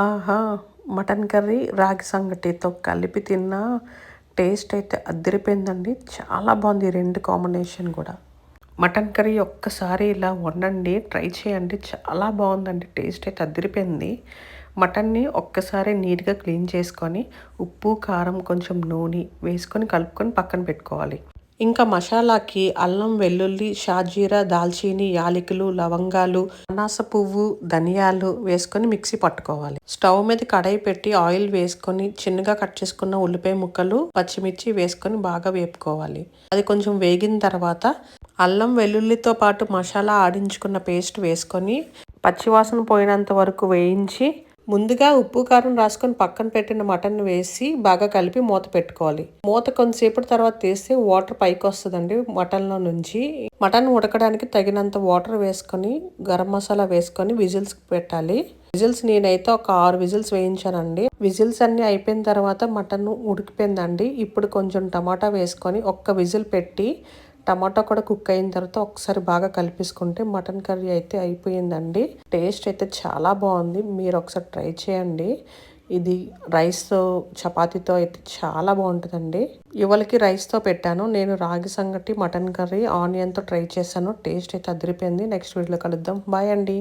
ఆహా mutton curry రాగి సంగటితో కలిపి తిన్న టేస్ట్ అయితే అద్దరిపోయిందండి చాలా బాగుంది రెండు కాంబినేషన్ కూడా. మటన్ కర్రీ ఒక్కసారి ఇలా వండండి ట్రై చేయండి. చాలా బాగుందండి టేస్ట్ అయితే అద్దరిపోయింది మటన్ని ఒక్కసారి నీట్గా క్లీన్ చేసుకొని ఉప్పు కారం కొంచెం నూనె వేసుకొని కలుపుకొని పక్కన పెట్టుకోవాలి. ఇంకా మసాలాకి అల్లం వెల్లుల్లి షాజీరా దాల్చీని యాలకులు లవంగాలు అనాస పువ్వు ధనియాలు వేసుకొని మిక్సీ పట్టుకోవాలి. స్టవ్ మీద కడాయి పెట్టి ఆయిల్ వేసుకొని చిన్నగా కట్ చేసుకున్న ఉల్లిపాయ ముక్కలు పచ్చిమిర్చి వేసుకొని బాగా వేపుకోవాలి. అది కొంచెం వేగిన తర్వాత అల్లం వెల్లుల్లితో పాటు మసాలా ఆడించుకున్న పేస్ట్ వేసుకొని పచ్చివాసన పోయినంత వరకు వేయించి ముందుగా ఉప్పు కారం రాసుకొని పక్కన పెట్టిన మటన్ వేసి బాగా కలిపి మూత పెట్టుకోవాలి. మూత కొంతసేపటి తర్వాత తీస్తే వాటర్ పైకి వస్తుందండి మటన్లో నుంచి. మటన్ ఉడకడానికి తగినంత వాటర్ వేసుకొని గరం మసాలా వేసుకొని విజిల్స్ పెట్టాలి. విజిల్స్ నేనైతే ఒక ఆరు విజిల్స్ వేయించానండి. విజిల్స్ అన్ని అయిపోయిన తర్వాత మటన్ ఉడికిపోయిందండి. ఇప్పుడు కొంచెం టమాటా వేసుకొని ఒక్క విజిల్ పెట్టి టమాటా కూడా కుక్ అయిన తర్వాత ఒకసారి బాగా కలిపేసుకుంటే మటన్ కర్రీ అయితే అయిపోయిందండి. టేస్ట్ అయితే చాలా బాగుంది. మీరు ఒకసారి ట్రై చేయండి. ఇది రైస్తో చపాతీతో అయితే చాలా బాగుంటుందండి. ఇవాళకి రైస్తో పెట్టాను. నేను రాగి సంగటి మటన్ కర్రీ ఆనియన్తో ట్రై చేశాను. టేస్ట్ అయితే అదిరిపోయింది. నెక్స్ట్ వీడియోలో కలుద్దాం. బాయ్ అండి.